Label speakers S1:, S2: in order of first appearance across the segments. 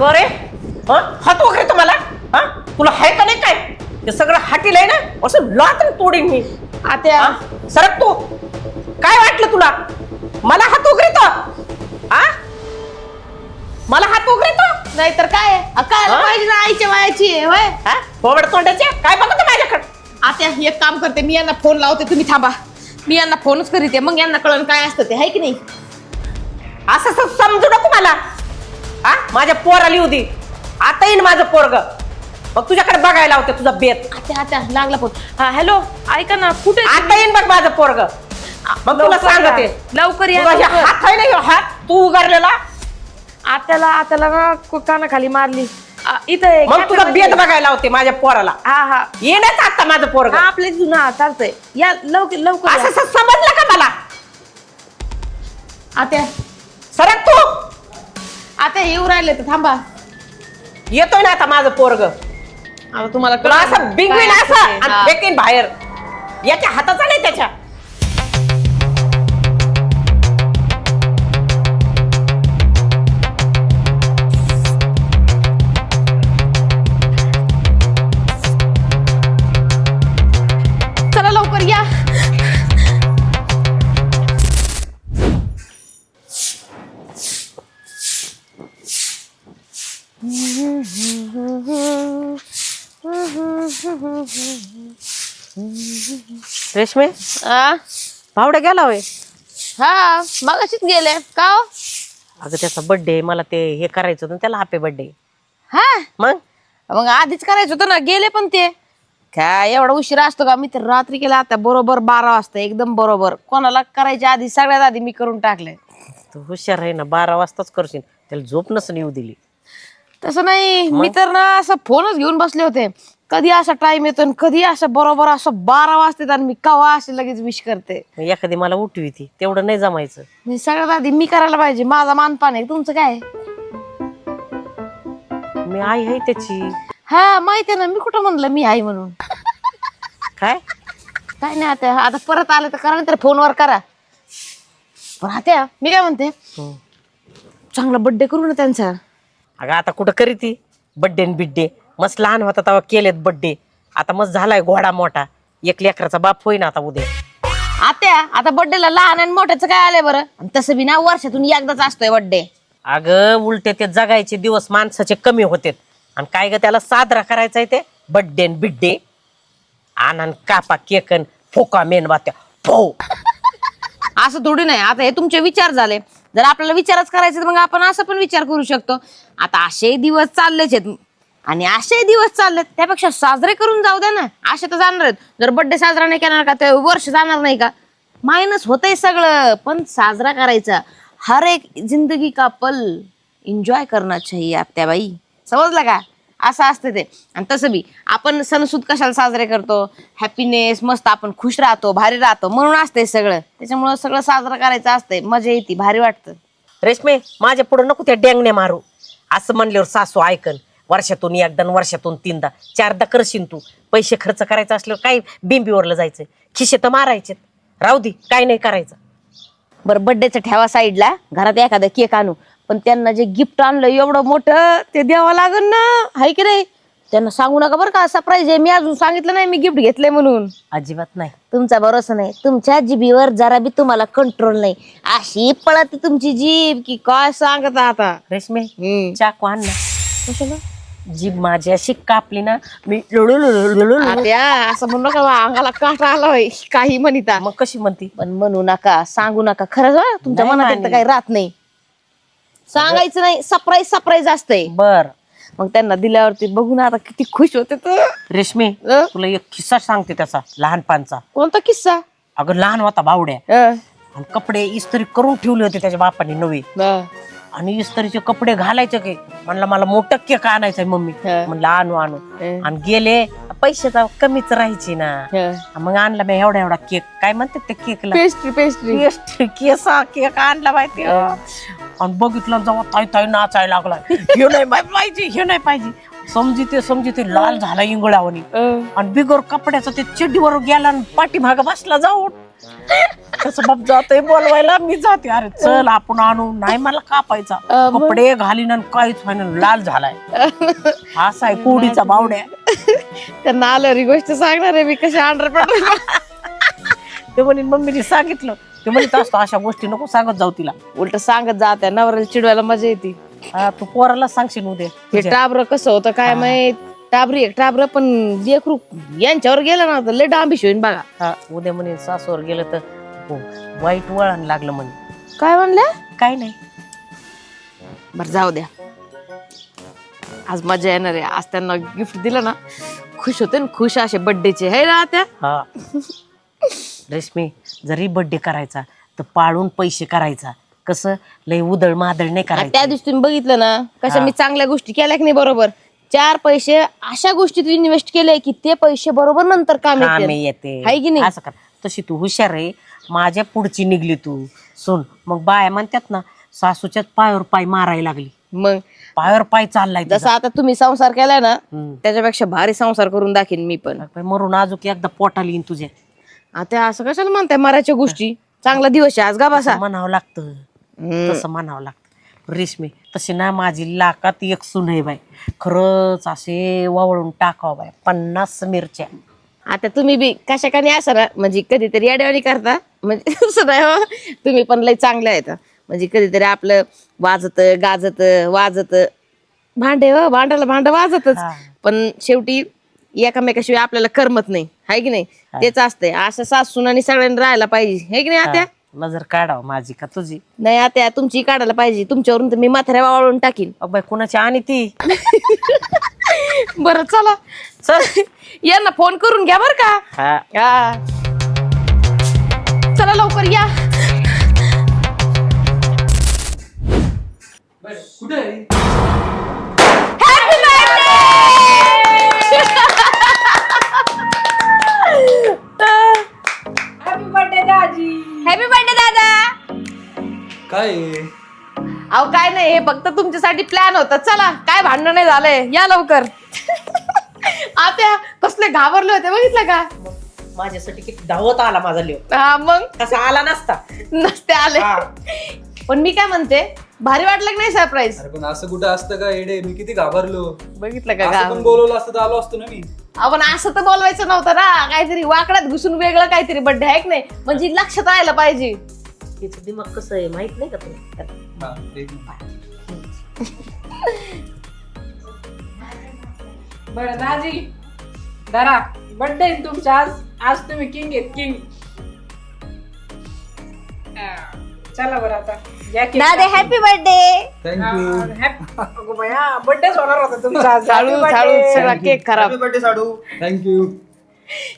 S1: करे हं? हात वगैरे तुम्हाला? हा? तुला हाय का नाही काय? ते सगळं हाटील आहे ना? असं लातून तोडीन मी.
S2: आत्या?
S1: सरक तू. काय वाटलं तुला? मला हात तो हा? मला हात तो
S2: नाहीतर काय? काय? पाहिजे ना आईच्या वयाची? आहे, होय?
S1: हा? कोबड तोंडाचे? काय बघत माझ्याकडे?
S2: आत्या एक काम करते. मी यांना फोन लावते. तुम्ही थांबा. मी यांना फोनच करीते. मग यांना कळण काय असतं ते आहे की नाही?
S1: असं असं समजू नको मला. हा? माझ्या पोर आली होती. आता येईन माझं पोरग. मग तुझ्याकडे बघायला होते तुझा बेत.
S2: आत्या आत्या लागला फोन. हा हॅलो ऐका ना कुठे
S1: आता येईन बघ माझं पोरग. मग तुला
S2: लवकर या.
S1: सांगते.
S2: लवकर या
S1: तुझा हे
S2: लवकर.
S1: हात आहे ना ह्यो हात? तू उगारलेला?
S2: आत्याला आत्याला ना कु- कानाखाली मारली. आ, इथं आहे,
S1: मग तुझा
S2: कॅफेमध्ये.
S1: बेत बघायला होते माझ्या पोराला.
S2: हा हा.
S1: येणच आता माझं पोरग.
S2: हा तिथून हा चालतंय. या लवकर लवकर
S1: असं
S2: या.
S1: असं समजलं का मला?
S2: आत्या.
S1: सरक तू.
S2: आत्या येऊ राहिले तर थांबा.
S1: येतोय ना आता माझं पोरग.
S2: आता तुम्हाला
S1: तुला
S2: कळलं
S1: असं बिंगवीन
S2: काय
S1: असं
S2: ते.
S1: आणि. फेकीन बाहेर. याच्या हाताचा नाही त्याच्या. रेशमे?
S2: आ?
S1: भावड्या गेला होय?
S2: हा मगाशीच गेले. का हो?
S1: अगं त्याचा बर्थडे मला ते हे करायचं होतं ना त्याला हॅपी बर्थडे
S2: हा?
S1: मग?
S2: मग आधीच करायचं होतं ना गेले पण ते. काय एवढा उशिरा असतो का? मी तर रात्री केला आता बरोबर बारा वाजता एकदम बरोबर. कोणाला करायच्या आधी सगळ्यात आधी मी करून टाकलंय.
S1: तू हुशार आहे ना बारा वाजताच करशील. त्याला झोप नसून येऊ दिली.
S2: तसं नाही. मी तर ना असं फोनच घेऊन बसले होते. कधी असा टाइम येतो आणि कधी असं बरोबर असं बारा वाजते आणि मी कवा असे लगेच विश करते.
S1: मग एखादी मला उठवी ती. तेवढं नाही जमायचं.
S2: मी सगळ्यात आधी मी करायला पाहिजे. माझा मानपान आहे. तुमचं काय
S1: मी आई आहे त्याची.
S2: हा माहिती आहे ना मी कुठं म्हणलं मी आहे म्हणून?
S1: काय?
S2: काय नाही आता. आता परत आलं तर करा नाही तर फोनवर करा. पण आता मी काय म्हणते?
S1: हम्म.
S2: चांगला बर्थडे करू ना त्यांचा.
S1: अगं आता कुठं करी ती? बड्डे न बिड्डे. मस्त लहान होता तेव्हा केलेत बड्डे आता मस्त झालाय घोडा मोठा. एक लेकराचा बाप होईना आता उद्या.
S2: आत्या आता बर्थडेला लहान आणि मोठ्याचं काय आलंय बरं? आणि तसं बी ना वर्षातून एकदाच असतोय बर्थडे
S1: अगं उलटे ते जगायचे दिवस माणसाचे कमी होते आणि काय ग त्याला साजरा करायचा आहे ते? बड्डे न बिड्डे. आनंद कापा केकन फोका मेनबात्या फो
S2: असं थोडी नाही. आता हे तुमचे विचार झाले. जर आपल्याला विचारच करायचे तर मग आपण असं पण विचार करू शकतो. आता असे दिवस चाललेच आहेत. आणि असे दिवस चाललेत त्यापेक्षा साजरे करून जाऊ द्या ना. असे तर जाणार आहेत. जर बर्थडे साजरा नाही करणार का ते वर्ष जाणार नाही का? मायनस होतंय सगळं पण साजरा करायचा. हर एक जिंदगी का पल एन्जॉय करणं चाहिए आत्याबाई. बाई समजलं का? असं असतं ते. आणि तसं बी आपण सणसूद कशाला साजरे करतो? हॅपीनेस मस्त आपण खुश राहतो भारी राहतो म्हणून असते सगळं. त्याच्यामुळं सगळं साजरं करायचं असतंय. मजा येते भारी वाटतं.
S1: रेशमे माझ्या पुढं नको त्या डेंगणे मारू. असं म्हणल्यावर सासू ऐकन. वर्षातून एकदा न वर्षातून तीनदा. चारदा करशील तू. पैसे खर्च करायचं असल्यावर काय बिंबीवरलं जायचं? खिशे तर मारायचे राहू दे काय नाही करायचं.
S2: बरं बर्थडेचं ठेवा साईडला घरात एखादा केक आणू. पण त्यांना जे गिफ्ट आणलं एवढं मोठं ते द्यावं लागन ना. हाय की नाही? त्यांना सांगू नका बरं का सरप्राईज आहे. मी अजून सांगितलं नाही मी गिफ्ट घेतलंय म्हणून.
S1: अजिबात नाही.
S2: तुमचा भरोसा नाही. तुमच्या जिबीवर जरा बी तुम्हाला कंट्रोल नाही. अशी पळते तुमची जीभ की काय सांगत आता.
S1: रेशमे
S2: हम्म.
S1: चाकू आण ना.
S2: कशाला?
S1: जीभ माझी अशी कापली ना मी लुळू लुळू लुळू लुळू.
S2: आत्या, असं म्हणू नका बा, अंगाला काटा आला काही म्हणिता
S1: मग कशी म्हणती
S2: पण म्हणू नका सांगू नका खरंच तुमच्या
S1: नाही
S2: मनात
S1: मान्य.
S2: काही राहत नाही सांगायचं नाही सरप्राईज सरप्राईज असते
S1: बर
S2: मग त्यांना दिल्यावरती बघू ना आता किती खुश होते तर
S1: रेशमी
S2: अं?
S1: तुला एक किस्सा सांगते त्याचा लहानपणचा
S2: कोणता किस्सा
S1: अगं लहान होता बावड्या
S2: अं,
S1: आणि कपडे इस्त्री करून ठेवले होते त्याच्या बापाने नवे
S2: अं,
S1: आणि इस्त्रीचे कपडे घालायचे काही म्हणलं मला मोठं केक आणायचंय मम्मी.
S2: हा.
S1: म्हणलं आणू आणू. आणि गेले पैशाचा कमीच राहायची ना. मग आणला मी एवढा एवढा केक. काय म्हणतात ते केकला?
S2: पेस्ट्री पेस्ट्री
S1: केस- केसा केक आणला माहिती आणि बघितलं जेव्हा ताई ताई नाचायला लागला हे नाही पाहिजे हे नाही पाहिजे. समजी ते समजी ते लाल झाला इंगळावणी. आणि बिगर कपड्याचा ते चिड्डीवर गेला आणि पाठीमाग बसला जाऊन. त्याचं बाप जातोय बोलवायला मी जाते. अरे चल आपण आणू. नाही मला कापायचा? कपडे घालीन आणि काहीच फायनल लाल झालाय. असा आहे कुडीचा बावड्या.
S2: त्यांना आलं ही गोष्ट सांगणार आहे मी कशी अंडर
S1: ते म्हणे मम्मीने सांगितलं. ते म्हणत असतो अशा गोष्टी नको सांगत जाऊ तिला.
S2: उलट सांगत जात्या नवऱ्याला चिडवायला मजा येते.
S1: हा, तू पोराला सांगशील उद्या
S2: हे
S1: तुझ्या.
S2: टाबर कसं होतं काय माहीत? टाबरी एक टाबर पण लेकरू यांच्यावर गेलं ना तर लय डांबिश होईन बघा.
S1: हा, उद्या म्हणे सासूवर गेलं तर हो, वाईट वळण लागलं म्हणे.
S2: काय म्हणल्या?
S1: काय नाही.
S2: बर जाऊ द्या. आज मजा येणार आहे. आज त्यांना गिफ्ट दिलं ना खुश होते ना खुश असे बर्थडेचे हे ना त्या
S1: हा. रेशमी जरी बर्थडे करायचा तर पाळून पैसे करायचा. कसं लय उदळ मादळ नाही
S2: आणि त्या
S1: करायचं
S2: दिवशी तुम्ही बघितलं ना कशा
S1: हा.
S2: मी चांगल्या गोष्टी केल्या की नाही बरोबर? चार पैसे अशा गोष्टीत इन्व्हेस्ट केले की ते पैसे बरोबर नंतर काम
S1: कामे
S2: येते.
S1: येते
S2: हाय की नाही?
S1: असं कर. तशी तू हुशार आहे. माझ्या पुढची निघली तू. सुन मग बाया म्हणतात ना सासूच्याच पायावर पाय मारायला लागली.
S2: मग?
S1: पायावर पाय चाललाय तिचा.
S2: जसं आता तुम्ही संसार केलाय ना
S1: हम्म.
S2: त्याच्यापेक्षा भारी संसार करून दाखीन मी पण.
S1: बाई, मरून अजून एकदा पोटाला येईन तुझ्या.
S2: आता असं कशाला म्हणताय मराच्या गोष्टी? चांगला दिवस आहे आज गा बसा.
S1: म्हणावं लागतं. तसं म्हणावं लागतं. रेशमी तशी ना माझी लाकात एक सुन आहे बाई. खरंच असे वळून टाकावं बाय पन्नास मिरच्या.
S2: आता तुम्ही बी कशा कानी असा ना म्हणजे कधीतरी अडवणी करता? म्हणजे नाही हो. तुम्ही पण लय चांगले आहेत. म्हणजे कधीतरी आपलं वाजत गाजत वाजत. भांडे हो भांडाला भांड वाजतच. पण शेवटी एकामेकाशिवाय आपल्याला करमत नाही. हाय की नाही? तेच असतंय. असं सासून आणि सगळ्यांनी राहायला पाहिजे. हे की नाही आत्या?
S1: नजर काढावं माझी का तुझी?
S2: नाही आत्या तुमची काढायला पाहिजे. तुमच्यावरून तर मी म्हाताऱ्या वाळून टाकीन.
S1: अग बाई कुणाची आणि ती?
S2: बरं चला. चल. यांना फोन करून घ्या बर का.
S1: हा.
S2: चला लवकर या. हॅपी
S3: काय? आहे?
S2: अहो काय नाही हे फक्त तुमच्यासाठी प्लॅन होता. चला काय भांडण नाही झालंय. या लवकर. आता कसले घाबरले होते बघितलं का?
S1: माझ्यासाठी किती धावत आला माझा लिओ
S2: हा मग?
S1: तसा आला नसता.
S2: नसते आले.
S1: हा.
S2: पण मी काय म्हणते भारी वाटलं की नाही सरप्राईज
S3: अरे पण असं कुठं असतं का एडे मी किती घाबरलो.
S2: बघितलं का
S3: असं बोलवलं असतं तर आलो असतो ना मी.
S2: आपण असं तर बोलवायचं नव्हतं ना. काहीतरी वाकड्यात घुसून वेगळं काहीतरी बड्डे आहे की नाही? म्हणजे लक्षात राहायला पाहिजे.
S1: तिचं दिमाग कसं आहे माहीत नाही का
S3: हा, मिनिट.
S4: बरं दाजी धरा बर्थडे तुमचा आज आज तुम्ही किंग आहेत किंग चला बरं आता या cake
S2: दादा
S4: कापून.
S2: हॅपी बर्थडे
S4: हा,
S3: you.
S4: happy- अगो बया बर्थडेच होणार होता तुमचा आज.
S2: चालू
S4: Happy
S2: चालू
S4: birthday.
S2: सगळा केक खराब
S3: Thank you.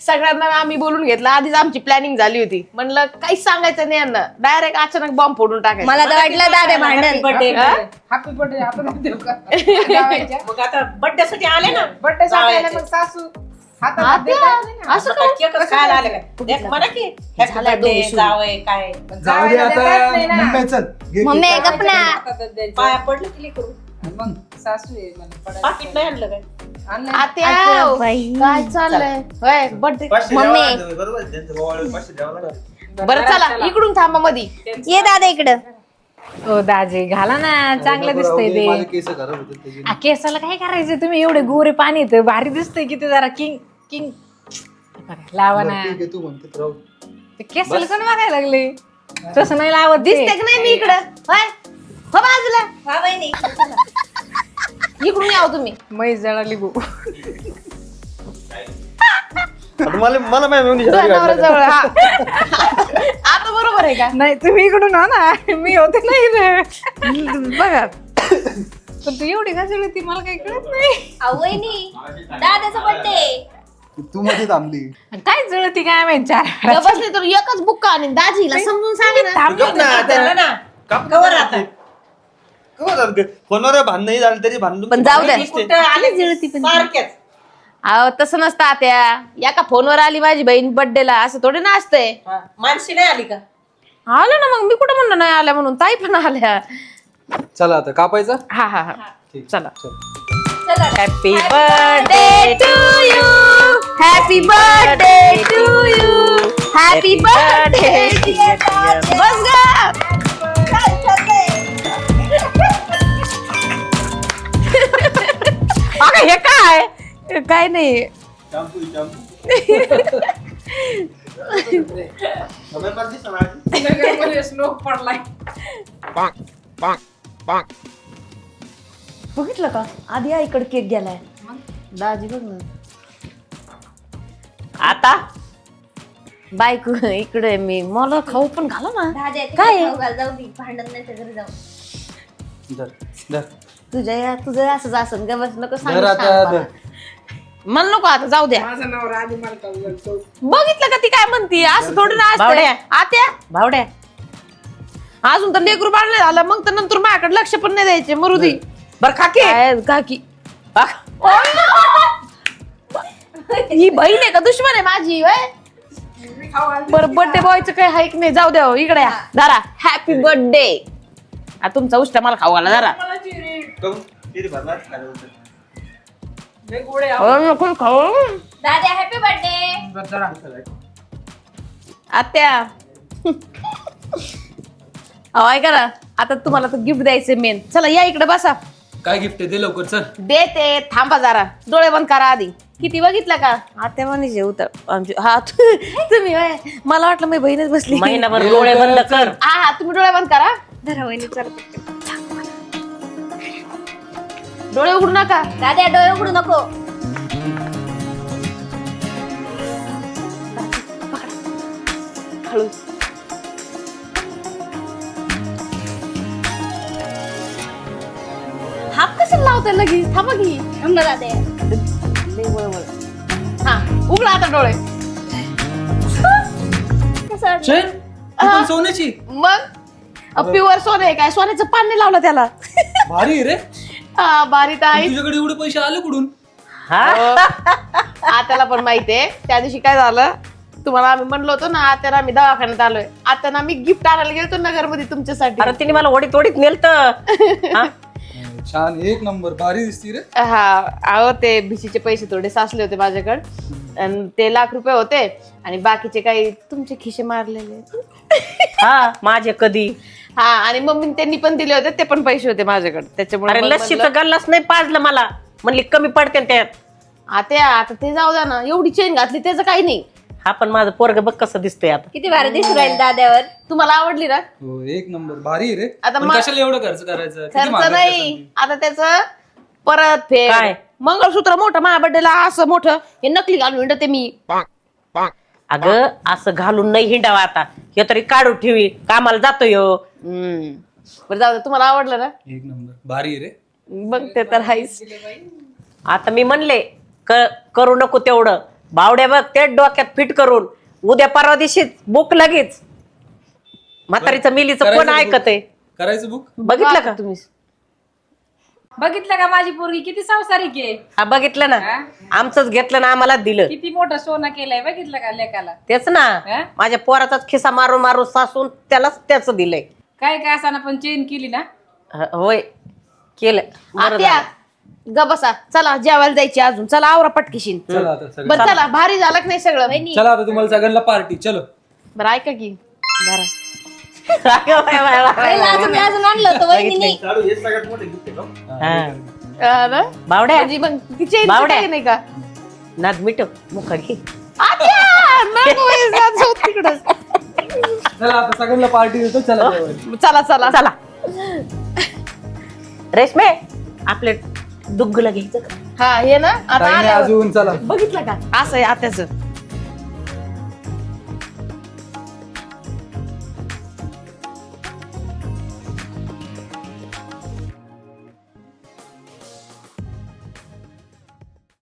S2: सगळ्यांना आम्ही बोलून घेतलं आधीच आमची प्लॅनिंग झाली होती म्हणलं काहीच सांगायचं नाही यांना डायरेक्ट अचानक बॉम्ब फोडून टाकायचं
S5: मला तर वाटलं दादा भांडण
S1: Happy birthday.
S2: हा?
S4: Happy birthday आपण देऊ का?
S1: मग आता बर्थडे साठी आले ना
S4: आले
S1: जावयाचे.
S4: मग सासू हातात देता येते ना.
S2: असं
S1: काय केकच खायला आले काय एक म्हणा की हॅपी
S2: झाला
S1: बर्थडे
S2: दोन सुरू.
S1: जावय काय
S3: जाऊ दे
S4: जावयाला देता येत
S3: आता
S4: नाही ना.
S3: मम्मी चल घे
S5: मम्मी
S3: cake.
S5: गप ना
S4: हातातच द्यायचं.
S1: पाया पडलं की
S4: मग सासू आहे मला पडायला.
S1: पाकिट नाही आणलं काय?
S4: आणलंय.
S2: आत्या
S5: अगं बाई.
S2: काय चाललंय? होय बर्थडे
S5: मम्मी.
S2: बरं चला इकडून थांबा मधी.
S5: ये दादा इकडं.
S4: हो दाजी घाला ना. चांगलं दिसतंय
S3: माझे
S4: ते.
S3: केस खराब होतात त्याचे.
S4: आ, केसाला काय करायचं तुम्ही? एवढे गोरे पाणी येतं भारी दिसतंय किती जरा. King king. बघा, लावा ना.
S3: बरं, ठीक आहे, तू म्हणते तर राहू.
S4: ते केसाला कोण बघायला लागले? तसं नाही लावत ते.
S2: दिसते की नाही मी इकडं? होय? हो बाजूला इकडून याव तुम्ही.
S4: म्हैस जळाली गो
S6: आता मला
S2: तुझ्या. नवऱ्याजवळ, हा. आता बरोबर आहे का?
S4: नाही तुम्ही इकडून हो ना मी होते नाही रे. बघा. पण तू एवढी घासली होती मला काही कळत नाही.
S5: वहिनी दादाचा बर्थडे
S3: तू मध्ये थांबली.
S4: काय जळती काय माहीत? चार
S2: बसले तर एकच बुक्का आणि दाजीला समजून सांग ना.
S6: गप ना.
S1: त्याला. ना कवर आता.
S6: फोनवर भांडणही झालं तरी
S2: पण जाऊ द्या.
S1: कुठं आले सारख्याच.
S2: अहो तसं नसतं आत्या. एका फोनवर आली माझी बहीण बर्थडेला असं थोडी ना असतंय.
S1: हा, मानसी नाही आली का?
S2: आलं ना मग मी कुठं म्हणलं नाही आल्या म्हणून? ताई पण आल्या.
S3: चला आता कापायचा?
S2: हा हा हा.
S3: ठीक.
S2: चला.
S3: चल.
S5: चला.
S1: Happy birthday
S5: to you happy birthday to you happy birthday
S2: बस गा
S1: अगं हे काय?
S2: काय नाही.
S4: स्नो पडलाय
S2: बघितलं का? आधी आईकडे केक गेलाय. दाजी बघ ना.
S1: आता?
S2: बायको इकडे मी. मला खाऊ पण घाला ना. काय?
S5: काय जाऊ दे. भांडण नाही तर घरी जाऊ.
S3: धर धर.
S2: तुझ्या या तुझं असंच असं ग बस नको सांगू
S3: आता
S2: मला नको आता जाऊ द्या.
S4: माझा नवरा आधी मला खाऊ घालतो
S2: बघितलं का ती काय म्हणती? असं थोडी ना असतंय.
S1: बावड्या.
S2: आत्या?
S1: भावड्या.
S2: अजून तर लेकरू बाळ नाही झालं मग तर नंतर माझ्याकडे लक्ष पण नाही द्यायचे मरुदी.
S1: बर खाके.
S2: काय काकी ही बहीण आहे का? दुश्मन आहे माझी वय बरं बर्थडे बॉयचं काही हाईक नाही. जाऊ द्या हो, इकडे या. दारा हॅपी बर्थडे तुमचा उष्टा मला खाऊ घाला जरा
S6: तेरी
S2: हो, नको खाऊ.
S5: दादा हॅपी बर्थडे
S2: आत्या. अहो ऐका ना आता तुम्हाला तर गिफ्ट द्यायचे मेन चला या इकडे बसा.
S3: काय गिफ्ट आहे? ते लवकर चल.
S2: देते थांबा जरा. डोळे बंद करा आधी. किती बघितलं का? आत्या म्हणे उतर आमची हा तु- तुम्ही होय. मला वाटलं मी बहीणच बसली.
S1: महिनाभर डोळे बंद कर.
S2: हा हा तुम्ही डोळे बंद करा.
S5: धरा वहिनी चल.
S2: डोळे उघडू नका.
S5: दादा डोळे उघडू नको.
S2: हळू हात कसं लावताय लगेच? थांबा की.
S5: थांब ना दादा.
S2: हा उघडा आता डोळे.
S5: कसं
S3: चेन ती पण सोन्याची.
S2: मग? प्युअर सोनं आहे काय? सोन्याचं पान नाही लावलं त्याला.
S3: भारी आहे रे.
S2: हा बारी तर आहे.
S3: तुझ्याकडे एवढे पैसे आले कुठून?
S1: हा?
S2: आत्याला पण माहितीये त्या दिवशी काय झालं? तुम्हाला आम्ही म्हणलो होतो ना आत्याला आम्ही दवाखान्यात आलोय. आत्याला आम्ही गिफ्ट आणायला गेलतो नगरमध्ये तुमच्यासाठी.
S1: अरे तिने मला ओढीत ओढीत नेलत. हा?
S3: छान. एक नंबर भारी दिसती रे.
S2: हा अहो ते भिशीचे पैसे थोडे साचले होते माझ्याकडे. आणि ते लाख रुपये होते. आणि बाकीचे काही तुमचे खिशे मारलेले.
S1: हा माझे कधी?
S2: हा आणि मम्मी त्यांनी पण दिले होते ते पण पैसे होते माझ्याकडे. त्याच्यामुळे
S1: अरे
S2: मग
S1: लस्सीचं गल्लाच नाही पाजलं मला. म्हणली कमी पडते ना त्यात.
S2: आत्या आता ते जाऊ द्या ना एवढी चेन घातली त्याचं काही नाही.
S1: हा पण माझं पोरग बघ कसं दिसतोय आता.
S5: किती भारी दिसू राहील दाद्यावर.
S2: तुम्हाला आवडली ना?
S3: हो एक नंबर भारी आहे रे.
S2: आता
S3: पण
S2: मा-
S3: कशाला एवढं खर्च करायचं? किती
S2: खर्च नाही.
S3: असेल ते?
S2: आता त्याच परत फेड
S1: काय?
S2: मंगळसूत्र मोठं माझ्या बड्डेला असं मोठं. हे नकली घालून हिंडते मी.
S1: अगं असं घालून नाही हिंडावा आता. हे तरी काढून ठेवी. कामाला जातोय ह्यो.
S2: हम्म. बरं जाऊ दे तुम्हाला आवडलं ना?
S3: एक नंबर. भारी आहे रे.
S2: बघ ते तर हायच
S1: आता मी म्हणले क- करू नको तेवढं. बावड्या बघ ते डोक्यात फिट करून. उद्या परवा दिवशी बुक लगेच. म्हातारीचं मिलीचं कोण
S3: करायचं
S1: ऐकत आहे?
S3: करायचं बुक
S1: बघितलं का?
S2: तुम्ही.
S4: बघितलं का माझी पोरगी? किती संसारिक आहे.
S1: हा बघितलं ना. आमचंच घेतलं ना आम्हाला दिलं.
S4: किती मोठं सोनं केलंय बघितलं का लेकाला
S1: तेच ना.
S4: हा?
S1: माझ्या पोराचाच खिसा मारून मारून सासून त्यालाच त्याच दिलंय.
S4: काय काय असा पण चेन केली ना?
S1: ह- होय. केलं. बरं
S2: आत्या
S1: झालं.
S2: ग बसा. चला जेवायला जायची अजून. चला आवरा पटकीशीन.
S3: चला आता सगळं.
S2: बरं चला. भारी झालं की नाही सगळं.
S3: चला आता तुम्हाला सगळ्यांना पार्टी चलो.
S2: बरं ऐका की. धरा.
S1: अगं बाय, बाय, बाय, बाय.
S5: पहिला अजून अजून आणलं होतं वहिनी
S6: चालू हे
S1: हा.
S2: अं?
S1: बावड्या.
S2: म्हणजे मग तिचे
S1: बावड्या.
S2: नाही का?
S1: नाद मिटव मुख घे.
S2: आत्या, नको.
S3: चला आता सगळ्यांना पार्टी देतो चला जेवायला.
S2: चला चला.
S1: चला. रेशमे आपले दुग्गला घ्यायचं का?
S2: हा हे ना. आता
S3: नाही
S2: आल्यावर-
S3: अजून चला.
S2: बघितलं का? असं आहे आत्याचं.